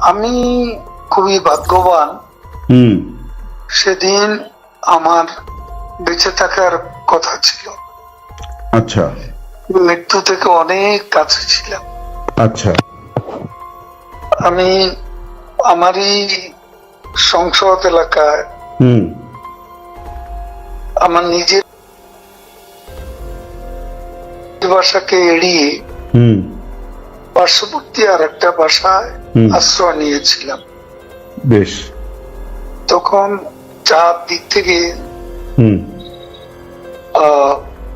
আমি খুবই ভাগ্যবান। হুম। সেদিন আমার বেঁচে থাকার কথা ছিল। আচ্ছা। মৃত্যু থেকে অনেক কাছে ছিলাম। আচ্ছা। আমি আমারই সংসদ এলাকায় হুম। আমার নিজের ভাষাকে এড়িয়ে হুম। পার্শ্ববর্তী আর একটা বাসায় আশ্রয় নিয়েছিলাম। বেশ। তখন চার দিক থেকে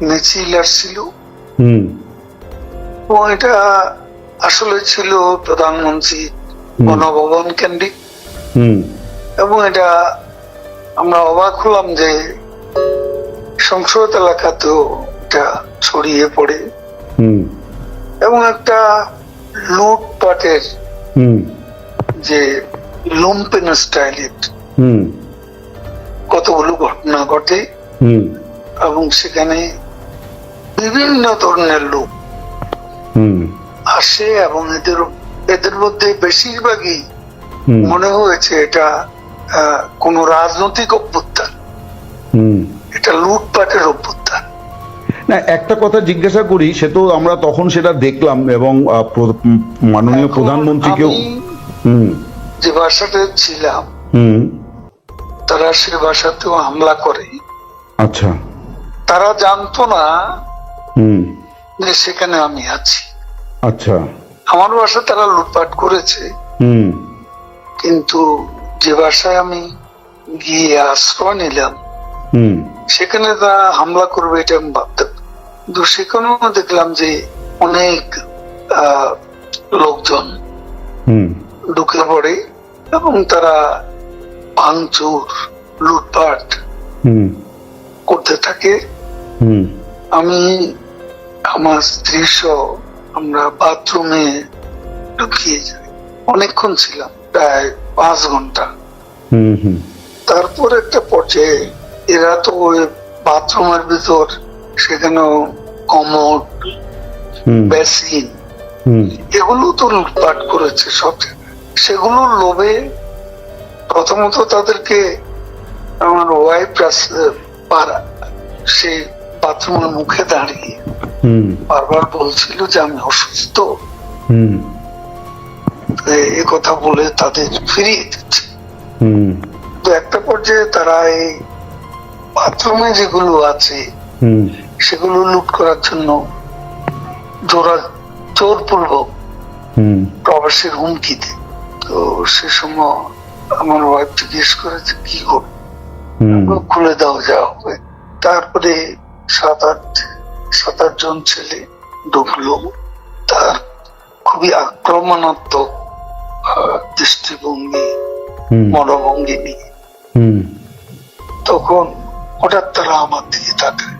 মিছিল আসছিল। এবং এটা আসলে ছিল প্রধানমন্ত্রী গণভবন কেন্দ্রিক। এবং এটা আমরা অবাক হলাম যে সংসদ এলাকাতেও এটা ছড়িয়ে পড়ে। হুম। এবং একটা লুটপাটের যে লুম্পেন স্টাইলের হুম। কতগুলো ঘটনা ঘটে এবং সেখানে বিভিন্ন ধরনের লোক হুম। আসে এবং এদের এদের মধ্যে বেশিরভাগই মনে হয়েছে এটা আহ, কোনো রাজনৈতিক অভ্যুত্থান। হুম। এটা লুটপাটের অভ্যুত্থান। না একটা কথা জিজ্ঞাসা করি সে তো আমরা তখন সেটা দেখলাম এবং মাননীয় প্রধানমন্ত্রীকেও যে ভাষাতে ছিলাম হুম। তারা সে ভাষাতেও হামলা করে। আচ্ছা। তারা জানতো না হুম। যে সেখানে আমি আছি। আচ্ছা। আমার ভাষা তারা লুটপাট করেছে। হুম। কিন্তু যে ভাষায় আমি গিয়ে আশ্রয় নিলাম হুম। সেখানে তারা হামলা করবে এটা আমি ভাবতাম কিন্তু সেখানেও দেখলাম যে অনেক লোকজন হুম। ঢুকে পড়ে এবং তারা ভাঙচুর লুটপাট করতে থাকে। হুম। আমি আমার স্ত্রী সহ আমরা বাথরুমে ঢুকিয়ে যাই। অনেকক্ষণ ছিলাম প্রায় পাঁচ ঘণ্টা। হুম হুম। তারপর একটা পর্যায়ে এরা তো ওই বাথরুমের ভিতর সেখানেও হুম। বেসিন এগুলো তো লুটপাট করেছে সব। সেগুলোর লোভে প্রথমত তাদেরকে আমার ওয়াইফ পারা সেই বাথরুমের মুখে দাঁড়িয়ে বারবার বলছিল যে আমি অসুস্থ। এ কথা বলে তাদের ফিরিয়ে দিচ্ছে। হুম। তো একটা পর্যায়ে তারা এই বাথরুমে যেগুলো আছে হুম। সেগুলো লুট করার জন্য জোরা জোরপূর্বক প্রবাসের হুমকি দেয় তো সে সময় আমার ওয়াইফ জিজ্ঞেস করেছে কি করব খুলে দাও যা হবে। তারপরে সাত আট সাত আট জন ছেলে ঢুকলো। তার খুবই আক্রমণাত্মক দৃষ্টিভঙ্গি হুম। মনোভঙ্গি নিয়ে। তখন হঠাৎ তারা আমার দিকে তাকায়।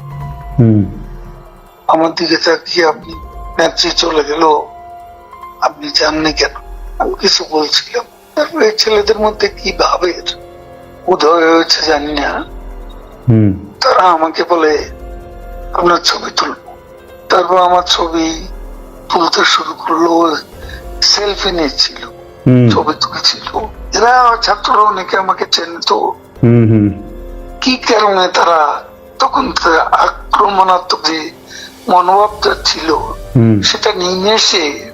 আমার দিকে তাকিয়ে আপনি নেত্রী চলে গেল। আপনি জাননি কেন? আমি কিছু বলছিলাম। তারপরে ছেলেদের মধ্যে কি ভাবের? উদয় হয়েছে জানি না। তারা আমাকে বলে আপনার ছবি তুলবো। তারপর আমার ছবি তুলতে শুরু করল সেলফি নিয়েছিল ছবি তুলেছিল। এরা ছাত্ররা অনেকে আমাকে চেনে তো হুম হুম। কি কারণে তারা তখন আক্রমণাত্মক যে মনোভাবটা ছিল সেটা নিমেষে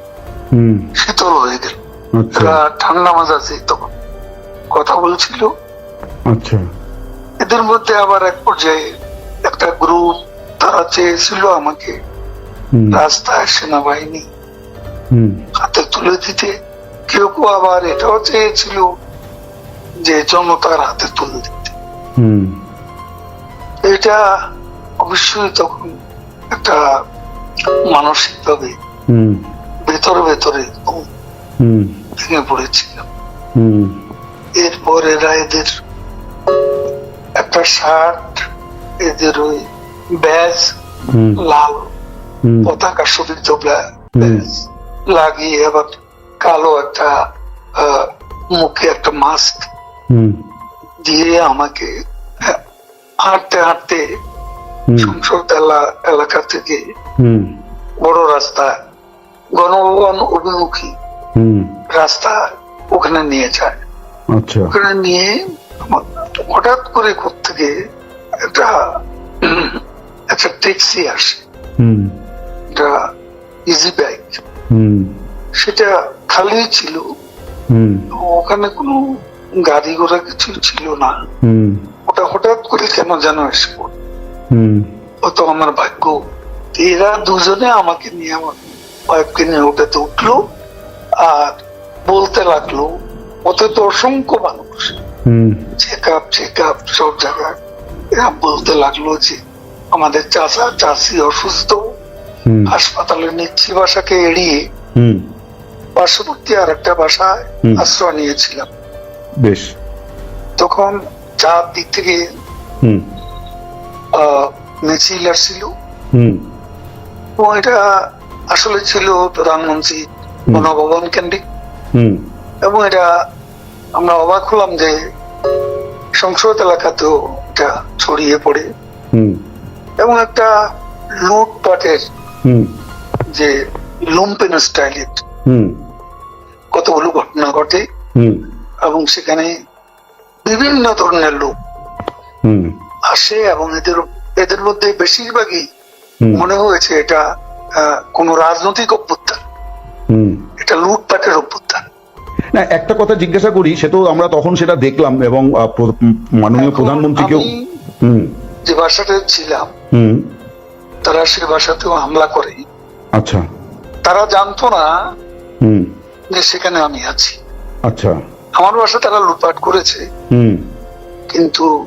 হুম। শীতল হয়ে গেল। আচ্ছা। ঠান্ডা মাজাজে তখন। কথা বলছিল। আচ্ছা। এদের মধ্যে আবার এক পর্যায়ে একটা গ্রুপ তারা চেয়েছিল আমাকে রাস্তায় সেনাবাহিনী হাতে তুলে দিতে। কেউ কেউ আবার এটাও চেয়েছিল যে জনতার হাতে তুলে দিতে। হুম। এটা অবশ্যই তখন একটা মানসিক ভাবে ভেতরে ভেতরে ভেঙে পড়েছিলাম। এরপর এরা এদের একটা শার্ট এদের ওই ব্যাজ লাল পতাকা শোভিত ব্যাজ লাগিয়ে আবার কালো একটা মুখে একটা মাস্ক দিয়ে আমাকে হাঁটতে হাঁটতে সংসদ এলাকা থেকে বড় রাস্তা গণভবন অভিমুখী রাস্তা ওখানে নিয়ে যায়। আচ্ছা। ওখানে নিয়ে হঠাৎ করে থেকে একটা একটা ট্যাক্সি আসে। একটা ইজি হুম। সেটা খালি ছিল। হুম। ওখানে কোনো গাড়ি ঘোড়া কিছু ছিল না। ওটা হঠাৎ করে কেন যেন এসে পড়ল। অত আমার ভাগ্য। এরা দুজনে আমাকে নিয়ে আমার ওয়াইফকে নিয়ে ওটাতে উঠল আর বলতে লাগল ওতে তো অসংখ্য মানুষ। চেক আপ চেক আপ সব জায়গায়। এরা বলতে লাগল যে আমাদের চাচা চাষি অসুস্থ। হাসপাতালে নিচ্ছি বাসাকে এড়িয়ে। পার্শ্ববর্তী আর একটা বাসায় আশ্রয় নিয়েছিলাম। বেশ। তখন চার দিক থেকে মিছিল আসছিল হুম। এবং এটা আসলে ছিল প্রধানমন্ত্রী। গণভবন কেন্দ্রিক। এবং এটা আমরা অবাক হলাম যে সংসদ এলাকাতেও এটা ছড়িয়ে পড়ে। এবং একটা লুটপাটের যে লুম্পেন স্টাইলের হুম। কতগুলো ঘটনা ঘটে। হুম। এবং সেখানে বিভিন্ন ধরনের লোক হুম। আসে এবং এদের এদের মধ্যে বেশিরভাগই মনে হয়েছে এটা কোনো রাজনৈতিক অভ্যুত্থান। এটা লুটপাটের অভ্যুত্থান। না একটা কথা জিজ্ঞাসা করি সে তো আমরা তখন সেটা দেখলাম এবং মাননীয় প্রধানমন্ত্রীকেও যে বাসাতে ছিলাম হুম। তারা সে বাসাতেও হামলা করে। আচ্ছা। তারা জানতো না হুম। যে সেখানে আমি আছি। আচ্ছা। আমার বাসা তারা লুটপাট করেছে। হুম। কিন্তু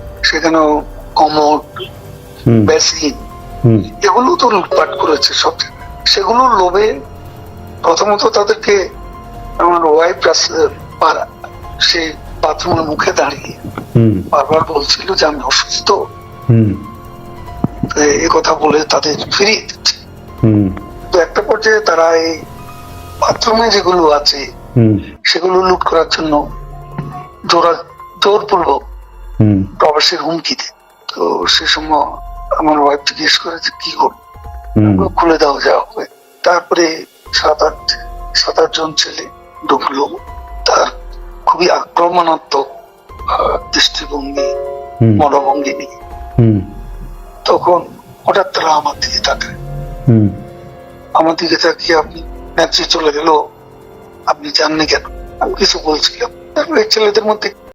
সেখানেও হুম। বেসিন এগুলো তো লুটপাট করেছে সব। সেগুলোর লোভে প্রথমত তাদেরকে আমার ওয়াইফ সেই বাথরুমের মুখে দাঁড়িয়ে বারবার বলছিল যে আমি অসুস্থ। এ কথা বলে তাদের ফিরিয়ে দিচ্ছে। হুম। তো একটা পর্যায়ে তারা এই বাথরুমে যেগুলো আছে হুম। সেগুলো লুট করার জন্য জোরা জোরপূর্বক প্রবাসের হুমকি দেয় তো সে সময় আমার ওয়াইফ জিজ্ঞেস করেছে কি করব? খুলে দাও যা হবে তারপরে সাত আট সাত আট জন ছেলে ঢুকলো। তার খুবই আক্রমণাত্মক দৃষ্টিভঙ্গি মনোভঙ্গি নিয়ে। তখন হঠাৎ তারা আমার দিকে তাকায়। হুম। আমার দিকে তাকিয়ে আপনি ম্যাচে চলে গেল। আপনি জাননি কেন? আমি কিছু বলছিলাম। তারপরে ছেলেদের মধ্যে